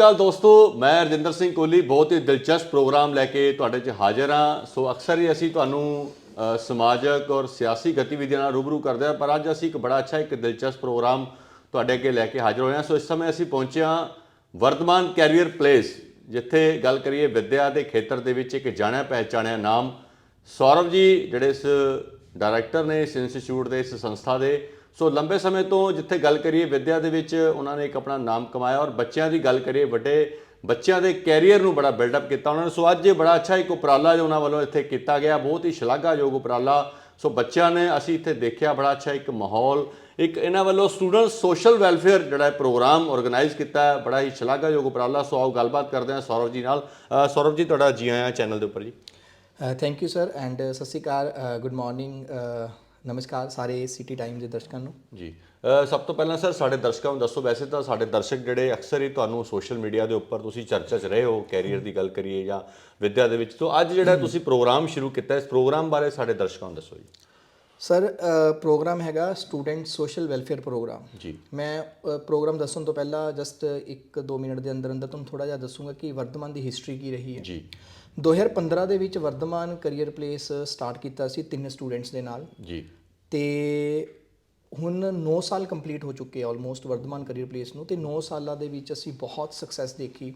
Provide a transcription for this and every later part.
ਕੱਲ ਦੋਸਤੋ, ਮੈਂ ਰਜਿੰਦਰ ਸਿੰਘ ਕੋਹਲੀ, ਬਹੁਤ ਹੀ ਦਿਲਚਸਪ ਪ੍ਰੋਗਰਾਮ ਲੈ ਕੇ ਤੁਹਾਡੇ 'ਚ ਹਾਜ਼ਰ ਹਾਂ। ਸੋ ਅਕਸਰ ਹੀ ਅਸੀਂ ਤੁਹਾਨੂੰ ਸਮਾਜਿਕ ਔਰ ਸਿਆਸੀ ਗਤੀਵਿਧੀਆਂ ਨਾਲ ਰੂਬਰੂ ਕਰਦੇ ਹਾਂ, ਪਰ ਅੱਜ ਅਸੀਂ ਇੱਕ ਬੜਾ ਅੱਛਾ, ਇੱਕ ਦਿਲਚਸਪ ਪ੍ਰੋਗਰਾਮ ਤੁਹਾਡੇ ਅੱਗੇ ਲੈ ਕੇ ਹਾਜ਼ਰ ਹੋਏ ਹਾਂ। ਸੋ ਇਸ ਸਮੇਂ ਅਸੀਂ ਪਹੁੰਚੇ ਹਾਂ ਵਰਤਮਾਨ ਕੈਰੀਅਰ ਪਲੇਸ, ਜਿੱਥੇ ਗੱਲ ਕਰੀਏ ਵਿੱਦਿਆ ਦੇ ਖੇਤਰ ਦੇ ਵਿੱਚ ਇੱਕ ਜਾਣਿਆ ਪਹਿਚਾਣਿਆ ਨਾਮ ਸੌਰਵ ਜੀ, ਜਿਹੜੇ ਇਸ ਡਾਇਰੈਕਟਰ ਨੇ, ਇਸ ਇੰਸਟੀਚਿਊਟ ਦੇ, ਇਸ ਸੰਸਥਾ ਦੇ ਸੋ ਲੰਬੇ ਸਮੇਂ ਤੋਂ ਜਿੱਥੇ ਗੱਲ ਕਰੀਏ ਵਿੱਦਿਆ ਦੇ ਵਿੱਚ, ਉਹਨਾਂ ਨੇ ਇੱਕ ਆਪਣਾ ਨਾਮ ਕਮਾਇਆ ਔਰ ਬੱਚਿਆਂ ਦੀ ਗੱਲ ਕਰੀਏ, ਵੱਡੇ ਬੱਚਿਆਂ ਦੇ ਕੈਰੀਅਰ ਨੂੰ ਬੜਾ ਬਿਲਡ ਅਪ ਕੀਤਾ ਉਹਨਾਂ ਨੇ। ਸੋ ਅੱਜ ਇਹ ਬੜਾ ਅੱਛਾ ਇੱਕ ਉਪਰਾਲਾ ਜੋ ਉਹਨਾਂ ਵੱਲੋਂ ਇੱਥੇ ਕੀਤਾ ਗਿਆ, ਬਹੁਤ ਹੀ ਸ਼ਲਾਘਾਯੋਗ ਉਪਰਾਲਾ। ਸੋ ਬੱਚਿਆਂ ਨੇ ਅਸੀਂ ਇੱਥੇ ਦੇਖਿਆ ਬੜਾ ਅੱਛਾ ਇੱਕ ਮਾਹੌਲ, ਇੱਕ ਇਹਨਾਂ ਵੱਲੋਂ ਸਟੂਡੈਂਟ ਸੋਸ਼ਲ ਵੈਲਫੇਅਰ ਜਿਹੜਾ ਹੈ ਪ੍ਰੋਗਰਾਮ ਆਰਗੇਨਾਈਜ਼ ਕੀਤਾ ਹੈ, ਬੜਾ ਹੀ ਸ਼ਲਾਘਾਯੋਗ ਉਪਰਾਲਾ। ਸੋ ਆਓ ਗੱਲਬਾਤ ਕਰਦੇ ਹਾਂ ਸੌਰਵ ਜੀ ਨਾਲ। ਸੌਰਵ ਜੀ, ਤੁਹਾਡਾ ਜੀ ਆਇਆਂ ਚੈਨਲ ਦੇ ਉੱਪਰ ਜੀ। ਥੈਂਕ ਯੂ ਸਰ ਐਂਡ ਸਤਿ ਸ਼੍ਰੀ ਅਕਾਲ ਗੁੱਡ ਮਾਰਨਿੰਗ ਨਮਸਕਾਰ ਸਾਰੇ ਸਿਟੀ ਟਾਈਮ ਦੇ ਦਰਸ਼ਕਾਂ ਨੂੰ। ਜੀ। ਸਭ ਤੋਂ ਪਹਿਲਾਂ ਸਰ ਸਾਡੇ ਦਰਸ਼ਕਾਂ ਨੂੰ ਦੱਸੋ ਵੈਸੇ ਤਾਂ ਸਾਡੇ ਦਰਸ਼ਕ ਜਿਹੜੇ ਅਕਸਰ ਹੀ ਤੁਹਾਨੂੰ ਸੋਸ਼ਲ ਮੀਡੀਆ ਦੇ ਉੱਪਰ ਤੁਸੀਂ ਚਰਚਾ 'ਚ ਰਹੇ ਹੋ ਕੈਰੀਅਰ ਦੀ ਗੱਲ ਕਰੀਏ ਜਾਂ ਵਿੱਦਿਆ ਦੇ ਵਿੱਚ। ਤੋਂ ਅੱਜ ਜਿਹੜਾ ਤੁਸੀਂ ਪ੍ਰੋਗਰਾਮ ਸ਼ੁਰੂ ਕੀਤਾ ਇਸ ਪ੍ਰੋਗਰਾਮ ਬਾਰੇ ਸਾਡੇ ਦਰਸ਼ਕਾਂ ਨੂੰ ਦੱਸੋ ਜੀ। ਸਰ ਪ੍ਰੋਗਰਾਮ ਹੈਗਾ ਸਟੂਡੈਂਟ ਸੋਸ਼ਲ ਵੈਲਫੇਅਰ ਪ੍ਰੋਗਰਾਮ ਜੀ। ਮੈਂ ਪ੍ਰੋਗਰਾਮ ਦੱਸਣ ਤੋਂ ਪਹਿਲਾਂ ਜਸਟ 1-2 ਮਿੰਟ ਦੇ ਅੰਦਰ ਅੰਦਰ ਤੁਹਾਨੂੰ ਥੋੜਾ ਜਿਹਾ ਦੱਸੂੰਗਾ ਕਿ ਵਰਧਮਾਨ ਦੀ ਹਿਸਟਰੀ ਕੀ ਰਹੀ ਹੈ। ਜੀ। 2015 ਦੇ ਵਿੱਚ ਵਰਧਮਾਨ ਕੈਰੀਅਰ ਪਲੇਸ ਸਟਾਰਟ ਕੀਤਾ ਸੀ ਤਿੰਨ ਸਟੂਡੈਂਟਸ ਦੇ ਨਾਲ। ਜੀ। ਤੇ ਹੁਣ 9 ਸਾਲ ਕੰਪਲੀਟ ਹੋ ਚੁੱਕੇ ਆ ਆਲਮੋਸਟ ਵਰਧਮਾਨ ਕੈਰੀਅਰ ਪਲੇਸ ਨੂੰ ਤੇ 9 ਸਾਲਾਂ ਦੇ ਵਿੱਚ ਅਸੀਂ ਬਹੁਤ ਸਕਸੈਸ ਦੇਖੀ।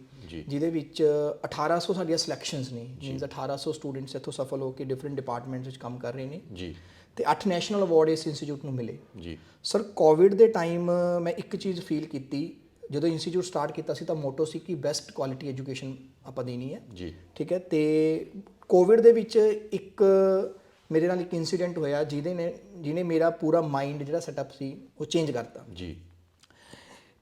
ਜਿਹਦੇ ਵਿੱਚ 1800 ਸਾਡੀਆਂ ਸਿਲੈਕਸ਼ਨਸ ਨੇ ਮੀਨਸ 1800 ਸਟੂਡੈਂਟਸ ਇੱਥੋਂ ਸਫਲ ਹੋ ਕੇ ਡਿਫਰੈਂਟ ਡਿਪਾਰਟਮੈਂਟਸ ਵਿੱਚ ਕੰਮ ਕਰ ਰਹੇ ਨੇ। ਜੀ। ਤੇ 8 ਨੈਸ਼ਨਲ ਅਵਾਰਡ ਇਸ ਇੰਸਟੀਚਿਊਟ ਨੂੰ ਮਿਲੇ। ਜੀ। ਸਰ ਕੋਵਿਡ ਦੇ ਟਾਈਮ ਮੈਂ ਇੱਕ ਚੀਜ਼ ਫੀਲ ਕੀਤੀ ਜਦੋਂ ਇੰਸਟੀਚਿਊਟ ਸਟਾਰਟ ਕੀਤਾ ਸੀ ਤਾਂ ਮੋਟੋ ਸੀ ਕਿ ਬੈਸਟ ਕੁਆਲਿਟੀ ਐਜੂਕੇਸ਼ਨ ਆਪਾਂ ਦੇਣੀ ਹੈ। ਜੀ। ਠੀਕ ਹੈ ਤੇ ਕੋਵਿਡ ਦੇ ਵਿੱਚ ਇੱਕ ਮੇਰੇ ਨਾਲ ਇੱਕ ਇਨਸੀਡੈਂਟ ਹੋਇਆ ਜਿਹਦੇ ਨੇ ਜਿਹਨੇ ਮੇਰਾ ਪੂਰਾ ਮਾਈਂਡ ਜਿਹੜਾ ਸੈਟਅਪ ਸੀ ਉਹ ਚੇਂਜ ਕਰਤਾ। ਜੀ।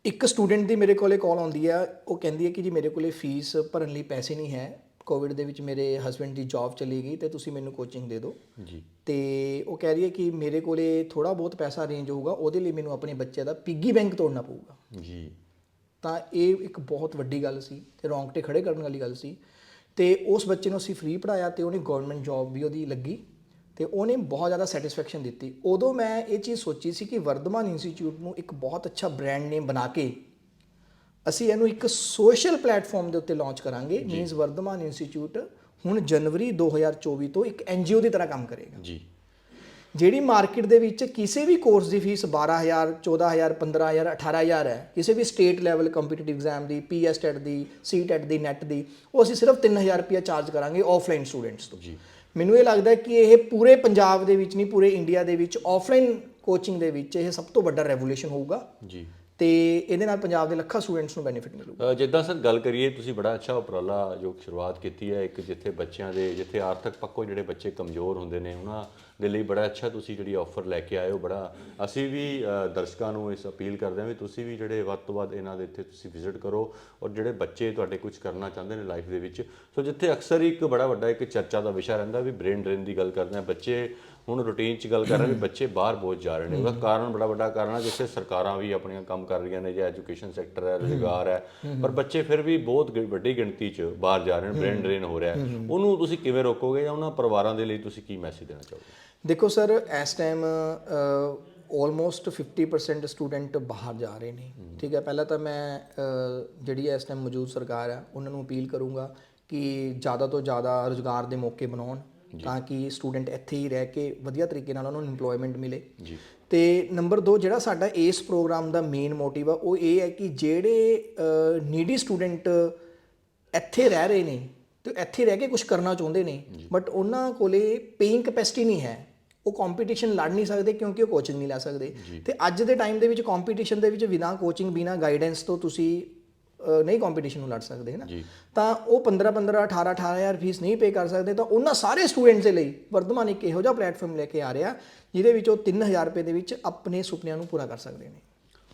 ਇੱਕ ਸਟੂਡੈਂਟ ਦੀ ਮੇਰੇ ਕੋਲੇ ਕਾਲ ਆਉਂਦੀ ਆ ਉਹ ਕਹਿੰਦੀ ਹੈ ਕਿ ਜੀ ਮੇਰੇ ਕੋਲੇ ਫੀਸ ਭਰਨ ਲਈ ਪੈਸੇ ਨਹੀਂ ਹੈ ਕੋਵਿਡ ਦੇ ਵਿੱਚ ਮੇਰੇ ਹਸਬੰਡ ਦੀ ਜੌਬ ਚਲੀ ਗਈ ਤੇ ਤੁਸੀਂ ਮੈਨੂੰ ਕੋਚਿੰਗ ਦੇ ਦਿਓ। ਜੀ। ਤੇ ਉਹ ਕਹਿ ਰਹੀ ਹੈ ਕਿ ਮੇਰੇ ਕੋਲੇ ਥੋੜਾ ਬਹੁਤ ਪੈਸਾ ਅਰੇਂਜ ਹੋਊਗਾ ਉਹਦੇ ਲਈ ਮੈਨੂੰ ਆਪਣੇ ਬੱਚੇ ਦਾ ਪਿੱਗੀ ਬੈਂਕ ਤੋੜਨਾ ਪਊਗਾ। ਜੀ। ਤਾਂ ਇਹ ਇੱਕ ਬਹੁਤ ਵੱਡੀ ਗੱਲ ਸੀ ਤੇ ਰੌਂਗਟੇ ਖੜੇ ਕਰਨ ਵਾਲੀ ਗੱਲ ਸੀ। ਤੇ ਉਸ ਬੱਚੇ ਨੂੰ ਅਸੀਂ ਫ੍ਰੀ ਪੜਾਇਆ ਤੇ ਉਹਨੇ ਗਵਰਨਮੈਂਟ ਜੌਬ ਵੀ ਉਹਦੀ ਲੱਗੀ। ਤੇ ਉਹਨੇ ਬਹੁਤ ਜ਼ਿਆਦਾ ਸੈਟੀਸਫੈਕਸ਼ਨ ਦਿੱਤੀ। ਉਦੋਂ ਮੈਂ ਇਹ ਚੀਜ਼ ਸੋਚੀ ਸੀ ਕਿ ਵਰਧਮਾਨ ਇੰਸਟੀਚਿਊਟ ਨੂੰ ਇੱਕ ਬਹੁਤ ਅੱਛਾ ਬ੍ਰਾਂਡ ਨੇਮ ਬਣਾ ਕੇ ਅਸੀਂ ਇਹਨੂੰ ਇੱਕ ਸੋਸ਼ਲ ਪਲੇਟਫਾਰਮ ਦੇ ਉੱਤੇ ਲਾਂਚ ਕਰਾਂਗੇ ਮੀਨਸ ਵਰਧਮਾਨ ਇੰਸਟੀਚਿਊਟ ਹੁਣ ਜਨਵਰੀ 2024 ਤੋਂ ਇੱਕ ਐਨਜੀਓ ਦੀ ਤਰ੍ਹਾਂ ਕੰਮ ਕਰੇਗਾ। ਜੀ। ਜਿਹੜੀ ਮਾਰਕੀਟ ਦੇ ਵਿੱਚ ਕਿਸੇ ਵੀ ਕੋਰਸ ਦੀ ਫੀਸ 12000 14000 15000 18000 ਹੈ ਕਿਸੇ ਵੀ ਸਟੇਟ ਲੈਵਲ ਕੰਪੀਟੀਟਿਵ ਐਗਜ਼ਾਮ ਦੀ ਪੀਐਸ ਟੈਟ ਦੀ ਸੀ ਟੈਟ ਦੀ ਨੈਟ ਦੀ ਉਹ ਅਸੀਂ ਸਿਰਫ 3000 ਰੁਪਏ ਚਾਰਜ ਕਰਾਂਗੇ ਆਫਲਾਈਨ ਸਟੂਡੈਂਟਸ ਤੋਂ। ਜੀ। ਮੈਨੂੰ ਇਹ ਲੱਗਦਾ ਕਿ ਇਹ ਪੂਰੇ ਪੰਜਾਬ ਦੇ ਵਿੱਚ ਨਹੀਂ, ਪੂਰੇ ਇੰਡੀਆ ਦੇ ਵਿੱਚ ਆਫਲਾਈਨ ਕੋਚਿੰਗ ਦੇ ਵਿੱਚ ਇਹ ਸਭ ਤੋਂ ਵੱਡਾ ਰੈਵੋਲੂਸ਼ਨ ਹੋਊਗਾ। ਜੀ। ਤੇ ਇਹਦੇ ਨਾਲ ਪੰਜਾਬ ਦੇ ਲੱਖਾਂ ਸਟੂਡੈਂਟਸ ਨੂੰ ਬੈਨੀਫਿਟ ਮਿਲੂਗਾ। ਜਿੱਦਾਂ ਸਰ ਗੱਲ ਕਰੀਏ, ਤੁਸੀਂ ਬੜਾ ਅੱਛਾ ਉਪਰਾਲਾ ਜੋ ਸ਼ੁਰੂਆਤ ਕੀਤੀ ਹੈ, ਇੱਕ ਜਿੱਥੇ ਬੱਚਿਆਂ ਦੇ, ਜਿੱਥੇ ਆਰਥਿਕ ਪੱਖੋਂ ਜਿਹੜੇ ਬੱਚੇ ਕਮਜ਼ੋਰ ਹੁੰਦੇ ਨੇ, ਉਹਨਾਂ ਦੇ ਲਈ ਬੜਾ ਅੱਛਾ ਤੁਸੀਂ ਜਿਹੜੀ ਆਫਰ ਲੈ ਕੇ ਆਏ ਹੋ, ਬੜਾ ਅਸੀਂ ਵੀ ਦਰਸ਼ਕਾਂ ਨੂੰ ਇਸ ਅਪੀਲ ਕਰਦੇ ਹਾਂ ਵੀ ਤੁਸੀਂ ਵੀ ਜਿਹੜੇ ਵੱਧ ਤੋਂ ਵੱਧ ਇਹਨਾਂ ਦੇ ਇੱਥੇ ਤੁਸੀਂ ਵਿਜ਼ਿਟ ਕਰੋ ਔਰ ਜਿਹੜੇ ਬੱਚੇ ਤੁਹਾਡੇ ਕੁਝ ਕਰਨਾ ਚਾਹੁੰਦੇ ਨੇ ਲਾਈਫ ਦੇ ਵਿੱਚ, ਸੋ ਜਿੱਥੇ ਅਕਸਰ ਹੀ ਇੱਕ ਬੜਾ ਵੱਡਾ ਇੱਕ ਚਰਚਾ ਦਾ ਵਿਸ਼ਾ ਰਹਿੰਦਾ ਵੀ ਬ੍ਰੇਨ ਡਰੇਨ ਦੀ ਗੱਲ ਕਰਦੇ ਹਾਂ, ਬੱਚੇ ਹੁਣ ਰੂਟੀਨ 'ਚ ਗੱਲ ਕਰ ਰਹੇ ਵੀ ਬੱਚੇ ਬਾਹਰ ਬਹੁਤ ਜਾ ਰਹੇ ਨੇ। ਉਹਦਾ ਕਾਰਨ ਬੜਾ ਵੱਡਾ ਕਾਰਨ ਹੈ ਜਿੱਥੇ ਸਰਕਾਰਾਂ ਵੀ ਆਪਣੀਆਂ ਕੰਮ ਕਰ ਰਹੀਆਂ ਨੇ ਜਾਂ ਐਜੂਕੇਸ਼ਨ ਸੈਕਟਰ ਹੈ ਰੁਜ਼ਗਾਰ ਹੈ ਪਰ ਬੱਚੇ ਫਿਰ ਵੀ ਬਹੁਤ ਵੱਡੀ ਗਿਣਤੀ 'ਚ ਬਾਹਰ ਜਾ ਰਹੇ ਨੇ ਬ੍ਰੇਨ ਡਰੇਨ ਹੋ ਰਿਹਾ ਉਹਨੂੰ ਤੁਸੀਂ ਕਿਵੇਂ ਰੋਕੋਗੇ ਜਾਂ ਉਹਨਾਂ ਪਰਿਵਾਰਾਂ ਦੇ ਲਈ ਤੁਸੀਂ ਕੀ ਮੈਸੇਜ ਦੇਣਾ ਚਾਹੋਗੇ? ਦੇਖੋ ਸਰ ਇਸ ਟਾਈਮ ਆਲਮੋਸਟ 50% ਸਟੂਡੈਂਟ ਬਾਹਰ ਜਾ ਰਹੇ ਨੇ। ਠੀਕ ਹੈ ਪਹਿਲਾਂ ਤਾਂ ਮੈਂ ਅ, ਜਿਹੜੀ ਇਸ ਟਾਈਮ ਮੌਜੂਦ ਸਰਕਾਰ ਹੈ ਉਹਨਾਂ ਨੂੰ ਅਪੀਲ ਕਰੂੰਗਾ ਕਿ ਜ਼ਿਆਦਾ ਤੋਂ ਜ਼ਿਆਦਾ ਰੁਜ਼ਗਾਰ ਦੇ ਮੌਕੇ ਬਣਾਉਣ। ਤਾਂ ਕਿ ਸਟੂਡੈਂਟ ਇੱਥੇ ਹੀ ਰਹਿ ਕੇ ਵਧੀਆ ਤਰੀਕੇ ਨਾਲ ਉਹਨਾਂ ਨੂੰ EMPLOYMENT ਮਿਲੇ। ਜੀ। ਤੇ ਨੰਬਰ 2 ਜਿਹੜਾ ਸਾਡਾ ਇਸ ਪ੍ਰੋਗਰਾਮ ਦਾ ਮੇਨ ਮੋਟਿਵ ਆ ਉਹ ਇਹ ਹੈ ਕਿ ਜਿਹੜੇ ਨੀਡੀ ਸਟੂਡੈਂਟ ਇੱਥੇ ਰਹਿ ਰਹੇ ਨੇ ਤੇ ਇੱਥੇ ਰਹਿ ਕੇ ਕੁਝ ਕਰਨਾ ਚਾਹੁੰਦੇ ਨੇ ਬਟ ਉਹਨਾਂ ਕੋਲੇ ਪੇਇੰਗ ਕੈਪੈਸਿਟੀ ਨਹੀਂ ਹੈ। ਉਹ ਕੰਪੀਟੀਸ਼ਨ ਲੜ ਨਹੀਂ ਸਕਦੇ ਕਿਉਂਕਿ ਉਹ ਕੋਚਿੰਗ ਨਹੀਂ ਲੈ ਸਕਦੇ। ਤੇ ਅੱਜ ਦੇ ਟਾਈਮ ਦੇ ਵਿੱਚ ਕੰਪੀਟੀਸ਼ਨ ਦੇ ਵਿੱਚ ਬਿਨਾ ਕੋਚਿੰਗ ਬਿਨਾ ਗਾਈਡੈਂਸ ਤੋਂ ਤੁਸੀਂ ਨਹੀਂ ਕੰਪੀਟੀਸ਼ਨ ਨੂੰ ਲੜ ਸਕਦੇ ਹੈ ਨਾ ਜੀ। ਤਾਂ ਉਹ 15 15 18 18000 ਫੀਸ ਨਹੀਂ ਪੇ ਕਰ ਸਕਦੇ ਤਾਂ ਉਹਨਾਂ ਸਾਰੇ ਸਟੂਡੈਂਟਸ ਦੇ ਲਈ ਵਰਧਮਾਨ ਇੱਕ ਇਹੋ ਜਿਹਾ ਪਲੇਟਫਾਰਮ ਲੈ ਕੇ ਆ ਰਿਹਾ ਜਿਹਦੇ ਵਿੱਚ ਉਹ 3000 ਰੁਪਏ ਦੇ ਵਿੱਚ ਆਪਣੇ ਸੁਪਨਿਆਂ ਨੂੰ ਪੂਰਾ ਕਰ ਸਕਦੇ ਨੇ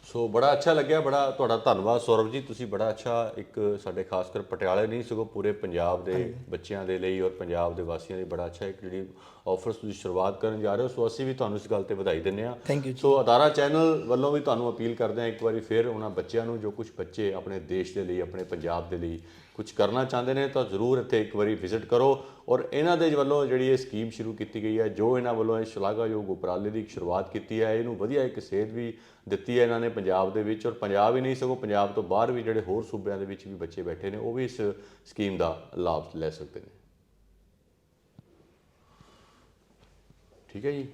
ਸੋ ਬੜਾ ਅੱਛਾ ਲੱਗਿਆ ਬੜਾ ਤੁਹਾਡਾ ਧੰਨਵਾਦ ਸੌਰਵ ਜੀ ਤੁਸੀਂ ਬੜਾ ਅੱਛਾ ਇੱਕ ਸਾਡੇ ਖਾਸ ਕਰ ਪਟਿਆਲੇ ਨਹੀਂ ਸਗੋਂ ਪੂਰੇ ਪੰਜਾਬ ਦੇ ਬੱਚਿਆਂ ਦੇ ਲਈ ਔਰ ਪੰਜਾਬ ਦੇ ਵਾਸੀਆਂ ਲਈ ਬੜਾ ਅੱਛਾ ਇੱਕ ਜਿਹੜੀ ਆਫਰਸ ਤੁਸੀਂ ਸ਼ੁਰੂਆਤ ਕਰਨ ਜਾ ਰਹੇ ਹੋ ਸੋ ਅਸੀਂ ਵੀ ਤੁਹਾਨੂੰ ਇਸ ਗੱਲ ਤੇ ਵਧਾਈ ਥੈਂਕ ਯੂ ਸੋ ਅਦਾਰਾ ਚੈਨਲ ਵੱਲੋਂ ਵੀ ਤੁਹਾਨੂੰ ਅਪੀਲ ਕਰਦੇ ਹਾਂ ਇੱਕ ਵਾਰੀ ਫਿਰ ਉਹਨਾਂ ਬੱਚਿਆਂ ਨੂੰ ਜੋ ਕੁਝ ਬੱਚੇ ਆਪਣੇ ਦੇਸ਼ ਦੇ ਲਈ ਆਪਣੇ ਪੰਜਾਬ ਦੇ ਲਈ ਕੁਝ ਕਰਨਾ ਚਾਹੁੰਦੇ ਨੇ ਤਾਂ ਜ਼ਰੂਰ ਇੱਥੇ ਇੱਕ ਵਾਰੀ ਵਿਜ਼ਿਟ ਕਰੋ ਔਰ ਇਹਨਾਂ ਦੇ ਵੱਲੋਂ ਜਿਹੜੀ ਇਹ ਸਕੀਮ ਸ਼ੁਰੂ ਕੀਤੀ ਗਈ ਹੈ ਜੋ ਇਹਨਾਂ ਵੱਲੋਂ ਇਹ ਸ਼ਲਾਘਾਯੋਗ ਉਪਰਾਲੇ ਦੀ ਸ਼ੁਰੂਆਤ ਕੀਤੀ ਹੈ ਇਹਨੂੰ ਵਧੀਆ ਇੱਕ ਸੇਧ ਵੀ ਦਿੱਤੀ ਹੈ ਇਹਨਾਂ ਨੇ ਪੰਜਾਬ ਦੇ ਵਿੱਚ ਔਰ ਪੰਜਾਬ ਹੀ ਨਹੀਂ, ਸਗੋਂ ਪੰਜਾਬ ਤੋਂ ਬਾਹਰ ਵੀ ਜਿਹੜੇ ਹੋਰ ਸੂਬਿਆਂ ਦੇ ਵਿੱਚ ਵੀ ਬੱਚੇ ਬੈਠੇ ਨੇ, ਉਹ ਵੀ ਇਸ ਸਕੀਮ ਦਾ ਲਾਭ ਲੈ ਸਕਦੇ ਨੇ। ਠੀਕ ਹੈ ਜੀ?